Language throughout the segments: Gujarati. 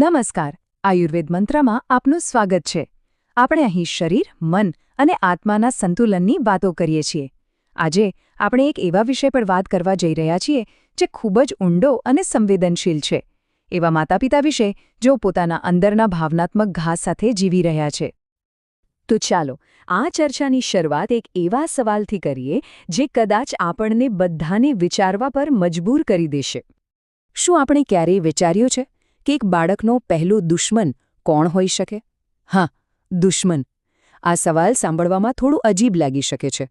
નમસ્કાર. આયુર્વેદ મંત્રમાં આપનું સ્વાગત છે. આપણે અહીં શરીર, મન અને આત્માના સંતુલનની વાતો કરીએ છીએ. આજે આપણે એક એવા વિષય પર વાત કરવા જઈ રહ્યા છીએ જે ખૂબ જ ઊંડો અને સંવેદનશીલ છે. એવા માતાપિતા વિશે જેઓ પોતાના અંદરના ભાવનાત્મક ઘા સાથે જીવી રહ્યા છે. તો ચાલો, આ ચર્ચાની શરૂઆત એક એવા સવાલથી કરીએ જે કદાચ આપણને બધાને વિચારવા પર મજબૂર કરી દેશે. શું આપણે ક્યારેય વિચાર્યું છે? એક બાળકનો પહેલું દુશ્મન કોણ હોઈ શકે? હા દુશ્મન. આ સવાલ સાંભળવામાં થોડું અજીબ લાગી શકે છે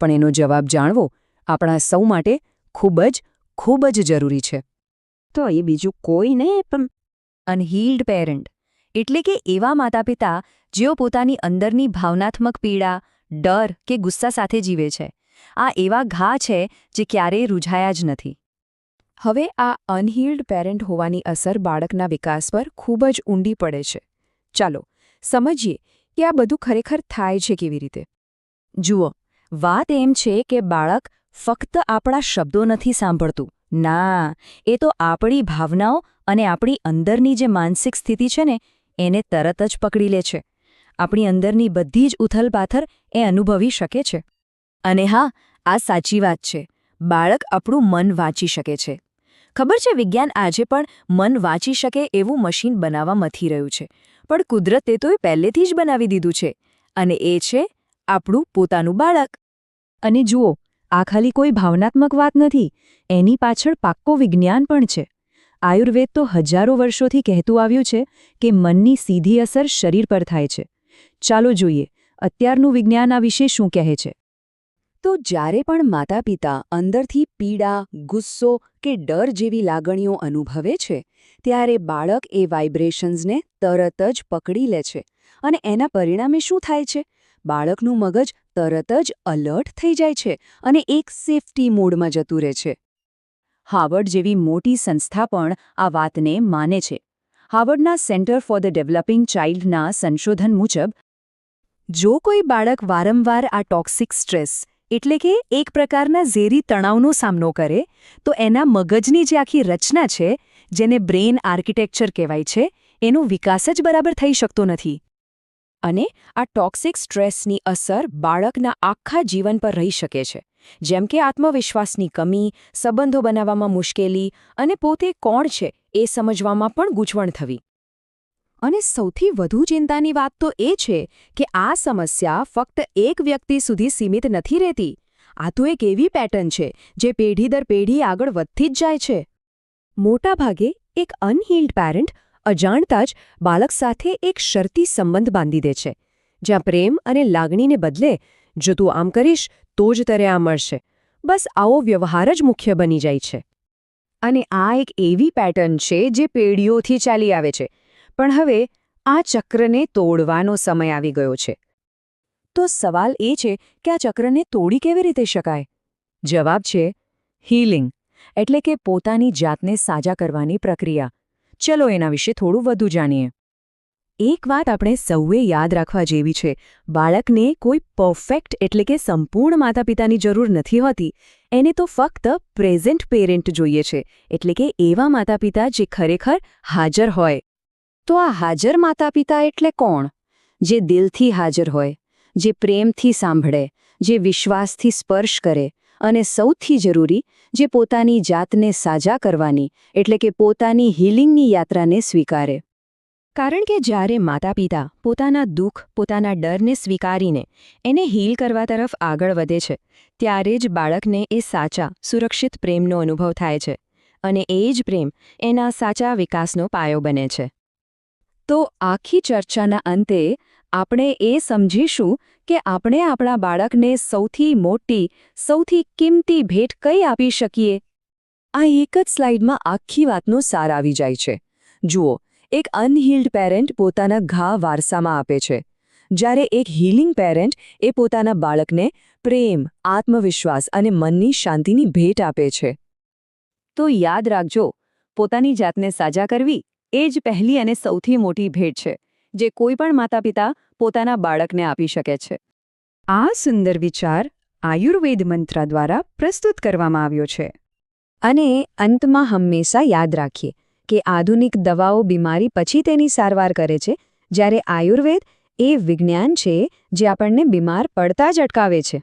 પણ એનો જવાબ જાણવો આપણા સૌ માટે ખૂબ જ ખૂબ જ જરૂરી છે. તો એ બીજું કોઈ નહીં પણ અનહીલ્ડ પેરેન્ટ એટલે કે એવા માતાપિતા જેઓ પોતાની અંદરની ભાવનાત્મક પીડા ડર કે ગુસ્સા સાથે જીવે છે. આ એવા ઘા છે જે ક્યારેય રૂઝાયા જ નથી. હવે આ અનહીલ્ડ પેરેન્ટ હોવાની અસર બાળકના વિકાસ પર ખૂબ જ ઊંડી પડે છે. ચાલો, સમજીએ કે આ બધું ખરેખર થાય છે કેવી રીતે. જુઓ, વાત એમ છે કે બાળક ફક્ત આપણા શબ્દો નથી સાંભળતું. ના, એ તો આપણી ભાવનાઓ અને આપણી અંદરની જે માનસિક સ્થિતિ છે ને, એને તરત જ પકડી લે છે. આપણી અંદરની બધી જ ઉથલપાથર એ અનુભવી શકે છે. અને હા, આ સાચી વાત છે. બાળક આપણું મન વાંચી શકે છે. ખબર છે વિજ્ઞાન આજે પણ મન વાંચી શકે એવું મશીન બનાવવા મથી રહ્યું છે. પણ કુદરતે તો એ પહેલેથી જ બનાવી દીધું છે. અને એ છે આપણું પોતાનું બાળક. અને જુઓ, આ ખાલી કોઈ ભાવનાત્મક વાત નથી, એની પાછળ પાક્કો વિજ્ઞાન પણ છે. આયુર્વેદ તો હજારો વર્ષોથી કહેતું આવ્યું છે કે મનની સીધી અસર શરીર પર થાય છે. ચાલો જોઈએ, અત્યારનું વિજ્ઞાન આ વિશે શું કહે છે? તો જ્યારે પણ માતા પિતા અંદરથી પીડા, ગુસ્સો કે ડર જેવી લાગણીઓ અનુભવે છે, ત્યારે બાળક એ વાઇબ્રેશન્સને તરત જ પકડી લે છે. અને એના પરિણામે શું થાય છે? બાળકનું મગજ તરત જ અલર્ટ થઈ જાય છે અને એક સેફટી મોડમાં જતું રહે છે. હાવર્ડ જેવી મોટી સંસ્થા પણ આ વાતને માને છે. હાવર્ડના સેન્ટર ફોર ધ ડેવલપિંગ ચાઇલ્ડના સંશોધન મુજબ, જો કોઈ બાળક વારંવાર આ ટોક્સિક સ્ટ્રેસ એટલે કે એક પ્રકારના ઝેરી તણાવનો સામનો કરે, તો એના મગજની જે આખી રચના છે, જેને બ્રેઇન આર્કિટેક્ચર કહેવાય છે, એનો વિકાસ જ બરાબર થઈ શકતો નથી. અને આ ટોક્સિક સ્ટ્રેસની અસર બાળકના આખા જીવન પર રહી શકે છે, જેમ કે આત્મવિશ્વાસની કમી, સંબંધો બનાવવામાં મુશ્કેલી અને પોતે કોણ છે એ સમજવામાં પણ ગૂંચવણ થવી. અને સૌથી વધુ ચિંતાની વાત તો એ છે કે આ સમસ્યા ફક્ત એક વ્યક્તિ સુધી સીમિત નથી રહેતી. આ તો એક એવી પેટર્ન છે જે પેઢી દર પેઢી આગળ વધતી જ જાય છે. મોટાભાગે એક અનહીલ્ડ પેરેન્ટ અજાણતા જ બાળક સાથે એક શરતી સંબંધ બાંધી દે છે. જ્યાં પ્રેમ અને લાગણીને બદલે જો તું આમ કરીશ તો જ તરે આ મળશે. બસ આવો વ્યવહાર જ મુખ્ય બની જાય છે. અને આ એક એવી પેટર્ન છે જે પેઢીઓથી ચાલી આવે છે. પણ હવે આ ચક્રને તોડવાનો સમય આવી ગયો છે. તો સવાલ એ છે કે આ ચક્રને તોડી કેવી રીતે શકાય? જવાબ છે હીલિંગ, એટલે કે પોતાની જાતને સાજા કરવાની પ્રક્રિયા. ચલો એના વિશે થોડું વધુ જાણીએ. એક વાત આપણે સૌએ યાદ રાખવા જેવી છે, બાળકને કોઈ પરફેક્ટ એટલે કે સંપૂર્ણ માતા પિતાની જરૂર નથી હોતી. એને તો ફક્ત પ્રેઝન્ટ પેરેન્ટ જોઈએ છે, એટલે કે એવા માતા પિતા જે ખરેખર હાજર હોય. તો આ હાજર માતા પિતા એટલે કોણ? જે દિલથી હાજર હોય, જે પ્રેમથી સાંભળે, જે વિશ્વાસથી સ્પર્શ કરે અને સૌથી જરૂરી, જે પોતાની જાતને સાજા કરવાની, એટલે કે પોતાની હિલિંગની યાત્રાને સ્વીકારે. કારણ કે જ્યારે માતા પિતા પોતાના દુઃખ, પોતાના ડરને સ્વીકારીને એને હીલ કરવા તરફ આગળ વધે છે, ત્યારે જ બાળકને એ સાચા, સુરક્ષિત પ્રેમનો અનુભવ થાય છે અને એ જ પ્રેમ એના સાચા વિકાસનો પાયો બને છે. તો આખી ચર્ચાના અંતે આપણે એ સમજીશું કે આપણે આપણા બાળકને સૌથી મોટી, સૌથી કિંમતી ભેટ કઈ આપી શકીએ? આ એક જ સ્લાઇડમાં આખી વાતનો સાર આવી જાય છે. જુઓ, એક અનહીલ્ડ પેરેન્ટ પોતાના ઘા વારસામાં આપે છે. જ્યારે એક હીલિંગ પેરેન્ટ એ પોતાના બાળકને પ્રેમ, આત્મવિશ્વાસ અને મનની શાંતિની ભેટ આપે છે. તો યાદ રાખજો, પોતાની જાતને સાજા કરવી એ જ પહેલી અને સૌથી મોટી ભેટ છે, જે કોઈ પણ માતા પિતા પોતાના બાળકને આપી શકે છે. આ સુંદર વિચાર આયુર્વેદ મંત્ર દ્વારા પ્રસ્તુત કરવામાં આવ્યો છે. અને અંતમાં હંમેશા યાદ રાખીએ કે આધુનિક દવાઓ બીમારી પછી તેની સારવાર કરે છે, જ્યારે આયુર્વેદ એ વિજ્ઞાન છે જે આપણને બીમાર પડતા જ અટકાવે છે.